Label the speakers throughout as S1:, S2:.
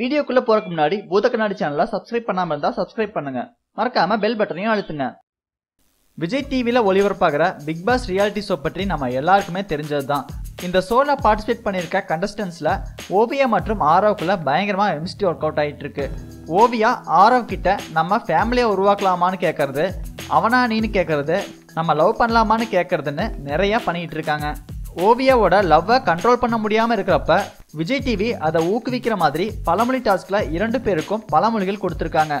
S1: வீடியோக்குள்ள போறதுக்கு முன்னாடி பூத கண்ணாடி சேனலை சப்ஸ்கிரைப் பண்ணாம இருந்தா சப்ஸ்கிரைப் பண்ணுங்க. மறக்காம பெல் பட்டனையும் அழுத்துங்க. விஜய் டிவியில் ஒளிபரப்பாகிற பிக் பாஸ் ரியாலிட்டி ஷோ பற்றி நம்ம எல்லாருக்குமே தெரிஞ்சது தான் இந்த ஷோவில் பார்ட்டிசிபேட் பண்ணியிருக்க கண்டஸ்டன்ஸில் ஓவியா மற்றும் ஆரோக்குள்ள பயங்கரமாக எம்ஸ்டி ஒர்க் அவுட் ஆகிட்டு இருக்கு ஓவியா ஆரவ் கிட்ட நம்ம ஃபேமிலியை உருவாக்கலாமான்னு கேட்கறது அவனா நீன்னு கேட்கறது நம்ம லவ் பண்ணலாமான்னு கேட்கறதுன்னு நிறையா பண்ணிகிட்டு இருக்காங்க ஓவியாவோட லவ்வை கண்ட்ரோல் பண்ண முடியாமல் இருக்கிறப்ப விஜய் டிவி அதை ஊக்குவிக்கிற மாதிரி பழமொழி டாஸ்கில் இரண்டு பேருக்கும் பழமொழிகள் கொடுத்துருக்காங்க.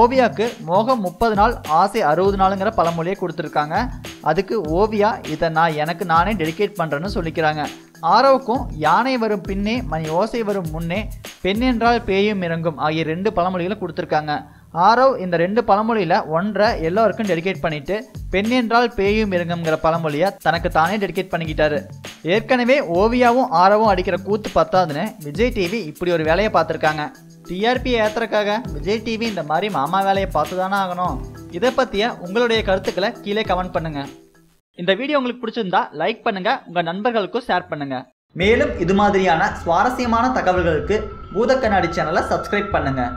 S1: ஓவியாக்கு மோகம் முப்பது நாள் ஆசை அறுபது நாளுங்கிற பழமொழியை கொடுத்துருக்காங்க. அதுக்கு ஓவியா இதை நான் எனக்கு நானே டெடிகேட் பண்ணுறேன்னு சொல்லிக்கிறாங்க. ஆரோவுக்கும் யானை வரும் பின்னே மணி ஓசை வரும் முன்னே பெண் என்றால் பேயும் இறங்கும் ஆகிய ரெண்டு பழமொழிகளை கொடுத்துருக்காங்க. ஆரவ் இந்த ரெண்டு பழமொழியில ஒன்றை எல்லோருக்கும் டெடிகேட் பண்ணிட்டு பெண் என்றால் பேயும் இறங்குங்கிற பழமொழியை தனக்கு தானே டெடிகேட் பண்ணிக்கிட்டாரு. ஏற்கனவே ஓவியாவும் ஆரவும் அடிக்கிற கூத்து பத்தாதுன்னு விஜய் டிவி இப்படி ஒரு வேலையை பார்த்துருக்காங்க. டிஆர்பி ஏற்றுறக்காக விஜய் டிவி இந்த மாதிரி மாமா வேலையை பார்த்து தானே ஆகணும். இதை பற்றிய உங்களுடைய கருத்துக்களை கீழே கமெண்ட் பண்ணுங்கள் இந்த வீடியோ உங்களுக்கு பிடிச்சிருந்தா லைக் பண்ணுங்கள் உங்கள் நண்பர்களுக்கும் ஷேர் பண்ணுங்கள் மேலும் இது மாதிரியான சுவாரஸ்யமான தகவல்களுக்கு பூத கண்ணாடி சேனலை சப்ஸ்கிரைப் பண்ணுங்கள்